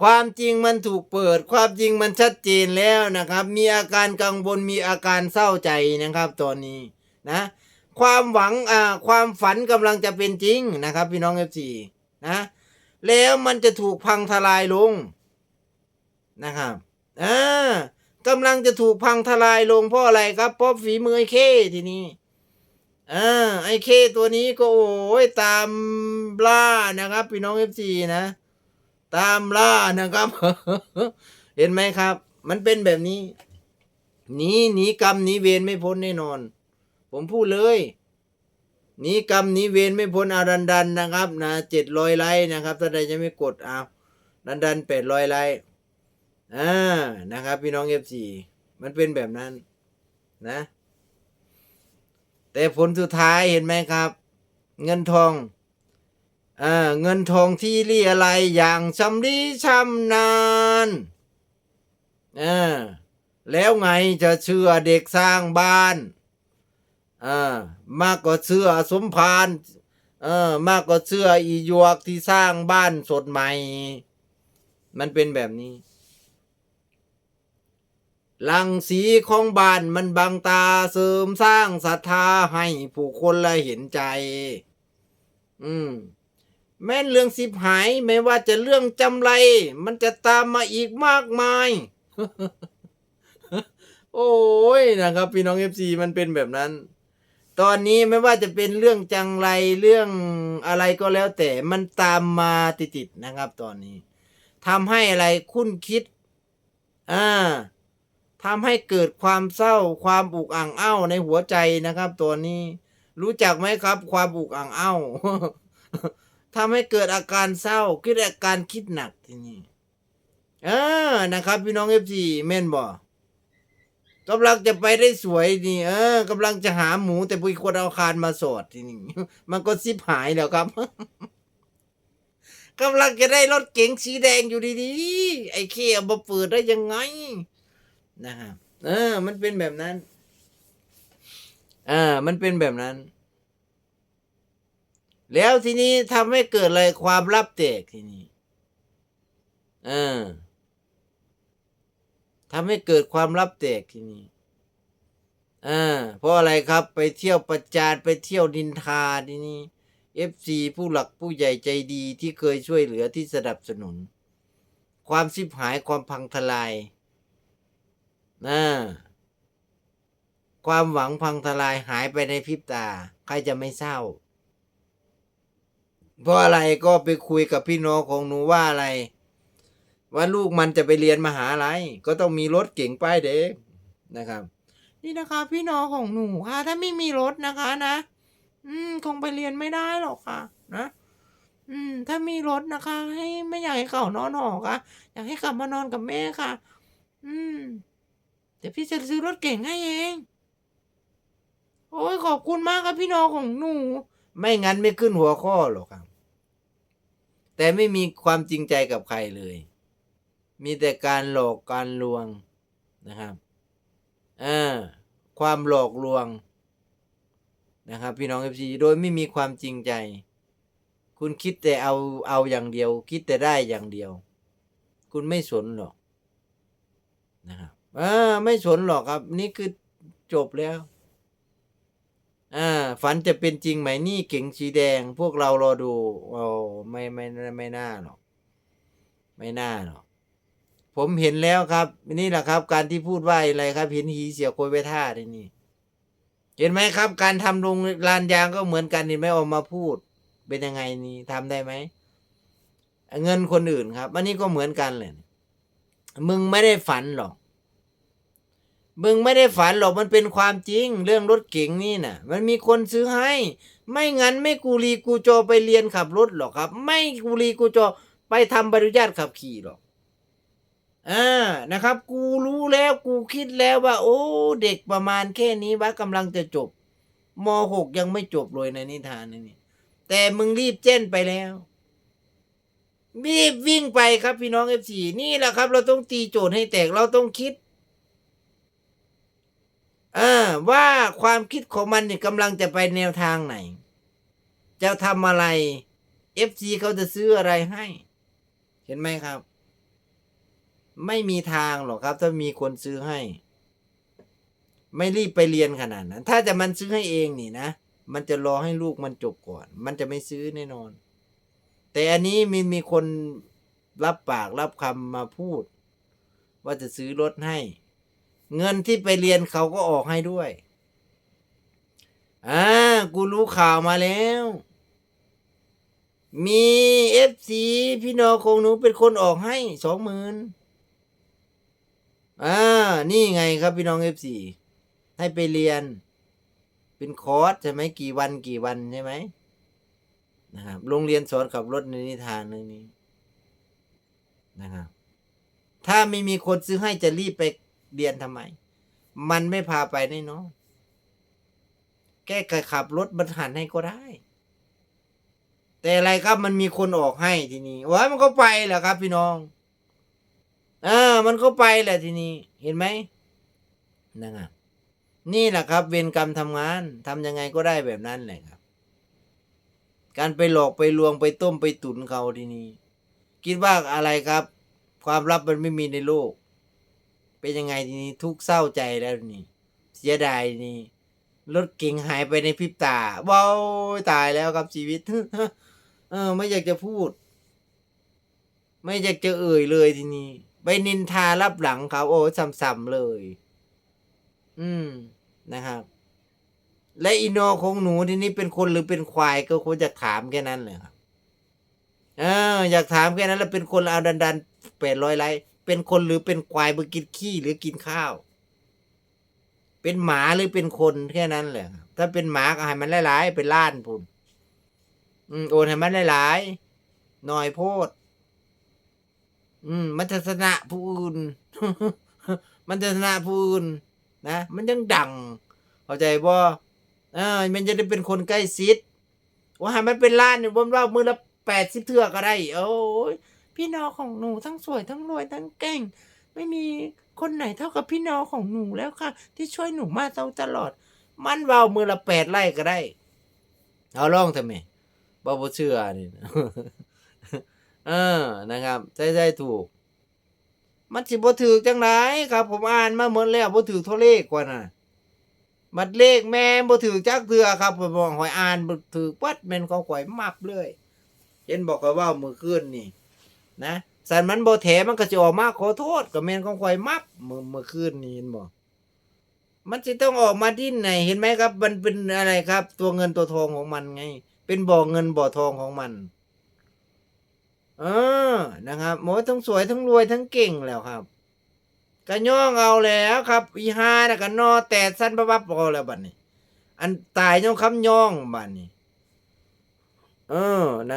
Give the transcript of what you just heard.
ความจริงมันถูกเปิด ความจริงมันชัดเจนแล้วนะครับ มีอาการกังวลมีอาการเศร้าใจนะครับตอนนี้นะ ความหวังอ่าความฝันกำลังจะเป็นจริงนะครับ พี่น้องเอฟซีนะแล้วมันจะถูกพังทลายลงนะครับอ่ากำลังจะถูกพังทลายลงเพราะอะไรครับเพราะฝีมือไอ้เคทีนี้อ่าไอ้เคตัวนี้ก็โอ้ยตามล่านะครับ พี่น้องเอฟซีนะ ตามล่านะครับ เห็นไหมครับ มันเป็นแบบนี้หนีหนีกรรมหนีเวรไม่พ้นแน่นอน ผมพูดเลยหนีกรรมหนีเวรไม่พ้นเอาดันดันนะครับนะเจ็ดร้อยไลค์นะครับถ้าใดจะไม่กดเอาดันดันแปดร้อยไลค์อ่านะครับ พี่น้องเอฟซีมันเป็นแบบนั้นนะ แต่ผลสุดท้ายเห็นไหมครับ เงินทอง เงินทองที่เรียอะไรอย่างชำรีชำนาญอ่าแล้วไงจะเชื่อเด็กสร้างบ้านอ่ามากกว่าเชื่อสมพานเออมากกว่าเชื่ออียวกที่สร้างบ้านสดใหม่ มันเป็นแบบนี้ลังสีของบ้านมันบังตาเสริมสร้างศรัทธาให้ผู้คนละเห็นใจ อืม แม้นเรื่องสิบหายไม่ว่าจะเรื่องจำไร มันจะตามมาอีกมากมาย โอ้ยนะครับ พี่น้องเอฟซีมันเป็นแบบนั้น ตอนนี้ไม่ว่าจะเป็นเรื่องจังไรเรื่องอะไรก็แล้วแต่มันตามมาติดๆนะครับ ตอนนี้ทำให้อะไรคุ้นคิดอ่าทำให้เกิดความเศร้าความอุกอ่างเอ้าในหัวใจนะครับ ตัวนี้ รู้จักไหมครับ ความอุกอ่างเอ้า ทำให้เกิดอาการเศร้าเกิดอาการคิดหนักทีนี้เออนะครับ พี่น้องเอฟซีแม่นบ่กกำลังจะไปได้สวยนี่เออกำลังจะหาหมูแต่ปุยคนเอาคานมาสอดทีนี้มันก็ซิบหายแล้วครับกำลังจะได้รถเก๋งสีแดงอยู่ดีๆไอ้เคเอามาเปิดได้ยังไงนะครับเออ มันเป็นแบบนั้นอ่ามันเป็นแบบนั้น แล้วทีนี้ทำให้เกิดอะไรความลับแตกทีนี้เออทำให้เกิดความลับแตกทีนี้อ่าเพราะอะไรครับ ไปเที่ยวประจานไปเที่ยวดินทาทีนี้เอฟซีผู้หลักผู้ใหญ่ใจดีที่เคยช่วยเหลือที่สนับสนุน ความสิบหายความพังทลายนะความหวังพังทลายหายไปในพริบตา ใครจะไม่เศร้า เพราะอะไรก็ไปคุยกับพี่น้องของหนูว่าอะไร ว่าลูกมันจะไปเรียนมหาลัยก็ต้องมีรถเก่งป้ายเด็กนะครับ นี่นะคะพี่น้องของหนูค่ะถ้าไม่มีรถนะคะนะ อืมคงไปเรียนไม่ได้หรอกค่ะ นะ อืม ถ้ามีรถนะคะ ให้ไม่อยากให้เขานอนหอค่ะ อยากให้กลับมานอนกับแม่ค่ะ อืมเดี๋ยวพี่จะซื้อรถเก่งให้เอง โอ้ยขอบคุณมากครับพี่น้องของหนู ไม่งั้นไม่ขึ้นหัวข้อหรอกครับ แต่ไม่มีความจริงใจกับใครเลย มีแต่การหลอกการลวงนะครับอ่าความหลอกลวงนะครับ พี่น้องเอฟซีโดยไม่มีความจริงใจ คุณคิดแต่เอาเอาอย่างเดียว คิดแต่ได้อย่างเดียว คุณไม่สนหรอกนะครับอ่าไม่สนหรอกครับ นี่คือจบแล้ว อ่าฝันจะเป็นจริงไหมนี่เก๋งสีแดง พวกเรารอดูโอ้ไม่ไม่ไม่ไม่น่าหรอกไม่น่าหรอกผมเห็นแล้วครับ นี่แหละครับ การที่พูดว่าอะไรครับ เห็นหีเสียโคยไปท่าที่นี่ เห็นไหมครับ การทำโรงลานยางก็เหมือนกันเห็นไหมออกมาพูด เป็นยังไงนี่ทำได้ไหมเงินคนอื่นครับอันนี้ก็เหมือนกันเลยมึงไม่ได้ฝันหรอก มึงไม่ได้ฝันหรอกมันเป็นความจริง เรื่องรถเก๋งนี่น่ะ มันมีคนซื้อให้ ไม่งั้นไม่กูรีกูโจไปเรียนขับรถหรอกครับ ไม่กูรีกูโจไปทำใบอนุญาตขับขี่หรอกอ่านะครับ กูรู้แล้วกูคิดแล้วว่า โอ้ เด็กประมาณแค่นี้ว่ากำลังจะจบมหกยังไม่จบเลยในนิทานนี่แต่มึงรีบเจ้นไปแล้วรีบวิ่งไปครับพี่น้องเอฟซีนี่แหละครับ เราต้องตีโจทย์ให้แตกเราต้องคิด อ่าว่าความคิดของมันเนี่ยกำลังจะไปแนวทางไหน จะทำอะไร FC เขาจะซื้ออะไรให้ เห็นไหมครับ ไม่มีทางหรอกครับ ถ้ามีคนซื้อให้ ไม่รีบไปเรียนขนาดนั้น ถ้าจะมันซื้อให้เองนี่นะ มันจะรอให้ลูกมันจบก่อน มันจะไม่ซื้อแน่นอน แต่อันนี้มีมีคนรับปากรับคำมาพูด ว่าจะซื้อรถให้ เงินที่ไปเรียนเขาก็ออกให้ด้วยอ่ากูรู้ข่าวมาแล้ว มีเอฟซีพี่น้องของหนูเป็นคนออกให้สองหมื่นอ่านี่ไงครับพี่น้องเอฟซีให้ไปเรียน เป็นคอร์สใช่ไหมกี่วันกี่วันใช่ไหมนะครับโรงเรียนสอนขับรถในนิทานเรื่องนี้นะครับถ้าไม่มีคนซื้อให้จะรีบไป เรียนทำไม มันไม่พาไปแน่นอนแก้ไขขับรถบรรหันให้ก็ได้ แต่อะไรครับมันมีคนออกให้ทีนี้ว้ามันก็ไปแหละครับ พี่น้องเออมันก็ไปแหละทีนี้ เห็นไหมนะครับนี่แหละครับ เวรกรรมทำงานทำยังไงก็ได้แบบนั้นแหละครับ การไปหลอกไปลวงไปต้มไปตุนเขาทีนี้ คิดว่าอะไรครับ ความลับมันไม่มีในโลก เป็นยังไงทีนี้ทุกเศร้าใจแล้วนี่ เสียดายนี่รถเก่งหายไปในพริบตาว้าวตายแล้วครับชีวิต เออ ไม่อยากจะพูด ไม่อยากจะเอ่ยเลยทีนี้ไปนินทารับหลังเขาโอ้ซ้ำๆเลย อืมนะครับ และอีโนของหนูทีนี้เป็นคนหรือเป็นควายก็ควรจะถามแค่นั้นเลยครับเอออยากถามแค่นั้นแล้วเป็นคนเอาดันดันแปดร้อยไลค์ เป็นคนหรือเป็นควายเือกินขี้หรือกินข้าว เป็นหมาหรือเป็นคนแค่นั้นแหละถ้าเป็นหมาก็ให้มันหลายๆเป็นล้านพุ่นอืมโอนให้มันหลายๆหน่อยโพด อืม มันจะชนะผู้อื่นมันจะชนะผู้อื่นนะมันยังดังเข้าใจบ่เออมันจะได้เป็นคนใกล้ชิดว่าให้มันเป็นล้านเนี่ยบนว่ามือละแปดสิบเทือก็ได้ โอ้ย พี่น้องของหนูทั้งสวยทั้งรวยทั้งเก่ง ไม่มีคนไหนเท่ากับพี่น้องของหนูแล้วค่ะ ที่ช่วยหนูมาตลอด มันเบามือละแปดไร่ก็ได้ เอาล่องทำไมบ่บ่เชื่อนี่เออนะครับใช่ใช่ถูก มันสิบ่ถือจังไรครับ ผมอ่านมาหมดแล้วบ่ถือเท่าเลขกว่าน่ะมัดเลขแม่บ่ถือจักเทือครับผมบอกหอยอ่านบ่ถือปัดแม่นของข่อยมับเลยเห็นบอกก็ว่ามือคืนนี่ นะสันมันโบ่แถมันก็จะออกมาขอโทษก็แม่นของข่อยมับมือเมื่อคืนนี่เห็นบ่มันจะต้องออกมาที่ไหนเห็นไหมครับ มันเป็นอะไรครับ ตัวเงินตัวทองของมันไง เป็นบ่อเงินบ่อทองของมัน เออนะครับโมทั้งสวยทั้งรวยทั้งเก่งแล้วครับก็ย่องเอาแล้วครับ อีฮานะก็นอแตดสั้นบับบับพอแล้วบัดนี้ อันตายย่องคำย่องบัดนี้ เออนะ